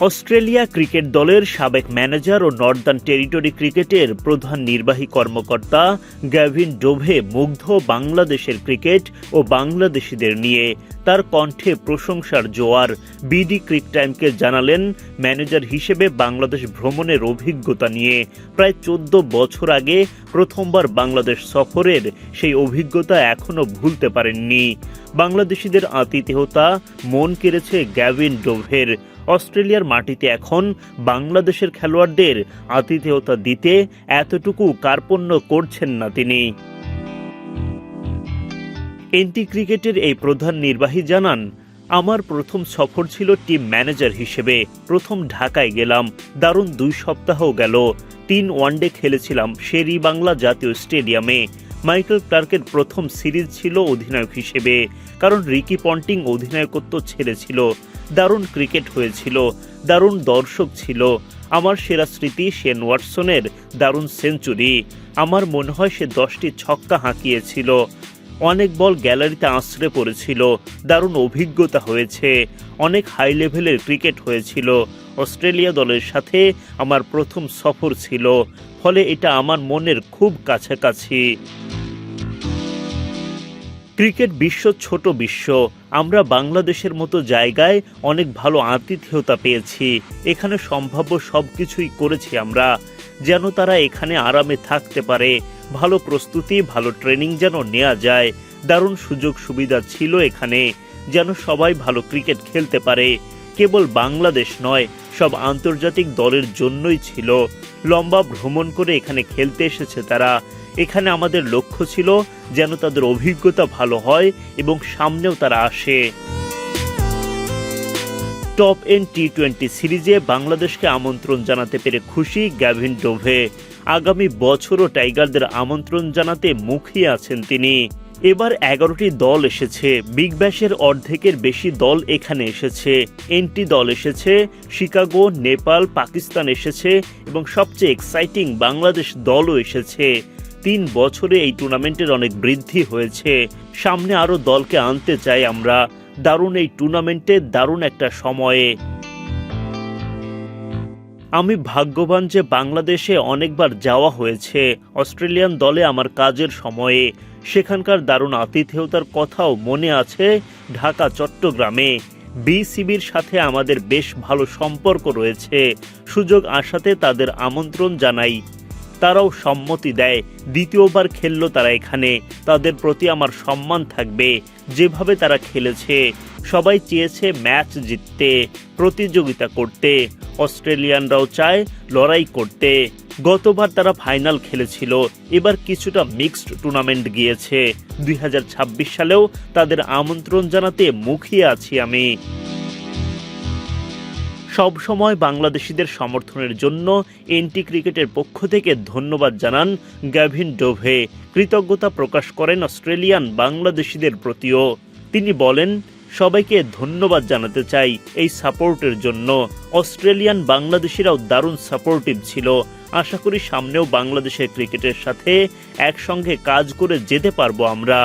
Australia cricket দলের সাবেক manager ও Northern territory ক্রিকেটের প্রধান নির্বাহী কর্মকর্তা গ্যাভিন ডোভে মুগ্ধ বাংলাদেশের ক্রিকেট ও বাংলাদেশিদের নিয়ে। তার কণ্ঠে প্রশংসার জোয়ার। বিডি ক্রিক টাইমকে জানালেন ম্যানেজার হিসেবে বাংলাদেশ ভ্রমণের অভিজ্ঞতা নিয়ে। প্রায় চোদ্দ বছর আগে প্রথমবার বাংলাদেশ সফরের সেই অভিজ্ঞতা এখনও ভুলতে পারেননি। বাংলাদেশিদের আতিথেয়তা মন কেড়েছে গ্যাভিন ডোভের। অস্ট্রেলিয়ার মাটিতে এখন বাংলাদেশের খেলোয়াড়দের আতিথেয়তা দিতে এতটুকু কার্পণ্য করছেন না তিনি। এনটি ক্রিকেটের এই প্রধান নির্বাহী জানান, আমার প্রথম সফর ছিল টিম ম্যানেজার হিসেবে। প্রথম ঢাকায় গেলাম। দারুণ দুই সপ্তাহ গেল। তিন ওয়ানডে খেলেছিলাম শেরি বাংলা জাতীয় স্টেডিয়ামে। মাইকেল ক্লার্কের প্রথম সিরিজ ছিল অধিনায়ক হিসেবে, কারণ রিকি পন্টিং অধিনায়কত্ব ছেড়েছিল, দারুণ ক্রিকেট হয়েছিল, দারুণ দর্শক ছিল, আমার সেরা স্মৃতি শেন ওয়াটসনের দারুণ সেঞ্চুরি, আমার মনে হয় সে দশটি ছক্কা হাঁকিয়েছিল অনেক বল গ্যালারিতে আশ্রে পড়েছিল, দারুণ অভিজ্ঞতা হয়েছে, অনেক হাই লেভেলের ক্রিকেট হয়েছিল। অস্ট্রেলিয়া দলের সাথে আমার প্রথম সফর ছিল, ফলে এটা আমার মনের খুব কাছাকাছি। ক্রিকেট বিশ্ব ছোট বিশ্ব, আমরা বাংলাদেশের মতো জায়গায় অনেক ভালো আতিথেয়তা পেয়েছি, এখানে সম্ভাব্য সব কিছুই করেছি আমরা। যেন তারা এখানে আরামে থাকতে পারে। ভালো প্রস্তুতি, ভালো ট্রেনিং যেন নেওয়া যায়। দারুণ সুযোগ সুবিধা ছিল এখানে, যেন সবাই ভালো ক্রিকেট খেলতে পারে। কেবল বাংলাদেশ নয়, সব আন্তর্জাতিক দলের জন্যই ছিল। লম্বা ভ্রমণ করে এখানে খেলতে এসেছে তারা। এখানে আমাদের লক্ষ্য ছিল যেন তাদের অভিজ্ঞতা ভালো হয় এবং সামনেও তারা আসে। টপ এন টি টোয়েন্টি সিরিজে বাংলাদেশকে আমন্ত্রণ জানাতে পেরে খুশি গ্যাভিন ডোভে। আগামী বছরও টাইগারদের আমন্ত্রণ জানাতে মুখিয়ে আছেন তিনি। এবার এগারোটি দল এসেছে। বিগ ব্যাশের অর্ধেকের বেশি দল এখানে এসেছে। এনটি দল এসেছে, শিকাগো, নেপাল, পাকিস্তান এসেছে এবং সবচেয়ে এক্সাইটিং বাংলাদেশ দলও এসেছে। তিন বছরে এই টুর্নামেন্টের অনেক বৃদ্ধি হয়েছে। সামনে আরও দলকে আনতে চাই আমরা। দারুণ এই টুর্নামেন্টে দারুণ একটা সময়ে। আমি ভাগ্যবান যে বাংলাদেশে অনেকবার যাওয়া হয়েছে, অস্ট্রেলিয়ান দলে আমার কাজের সময়ে। সেখানকার দারুণ আতিথেয়তার কথাও মনে আছে ঢাকা, চট্টগ্রামে। বিসিবির সাথে আমাদের বেশ ভালো সম্পর্ক রয়েছে। সুযোগ আসাতে তাদের আমন্ত্রণ জানাই তারাও সম্মতি দেয়। দ্বিতীয়বার খেললো তারা এখানে। তাদের প্রতি আমার সম্মান থাকবে। যেভাবে তারা খেলেছে। সবাই চেয়েছে ম্যাচ জিততে, প্রতিযোগিতা করতে। অস্ট্রেলিয়ানরাও চায় লড়াই করতে। গতবার তারা ফাইনাল খেলেছিল। এবার কিছুটা মিক্সড টুর্নামেন্ট গিয়েছে। দুই হাজার ছাব্বিশ সালেও তাদের আমন্ত্রণ জানাতে মুখিয়ে আছি আমি। সব সময় বাংলাদেশিদের সমর্থনের জন্য এনটি ক্রিকেটের পক্ষ থেকে ধন্যবাদ জানান গ্যাভিন ডোভে। কৃতজ্ঞতা প্রকাশ করেন অস্ট্রেলিয়ান বাংলাদেশিদের প্রতিও। তিনি বলেন, সবাইকে ধন্যবাদ জানাতে চাই এই সাপোর্টের জন্য। অস্ট্রেলিয়ান বাংলাদেশিরাও দারুণ সাপোর্টিভ ছিল। আশা করি সামনেও বাংলাদেশের ক্রিকেটের সাথে একসঙ্গে কাজ করে যেতে পারব আমরা।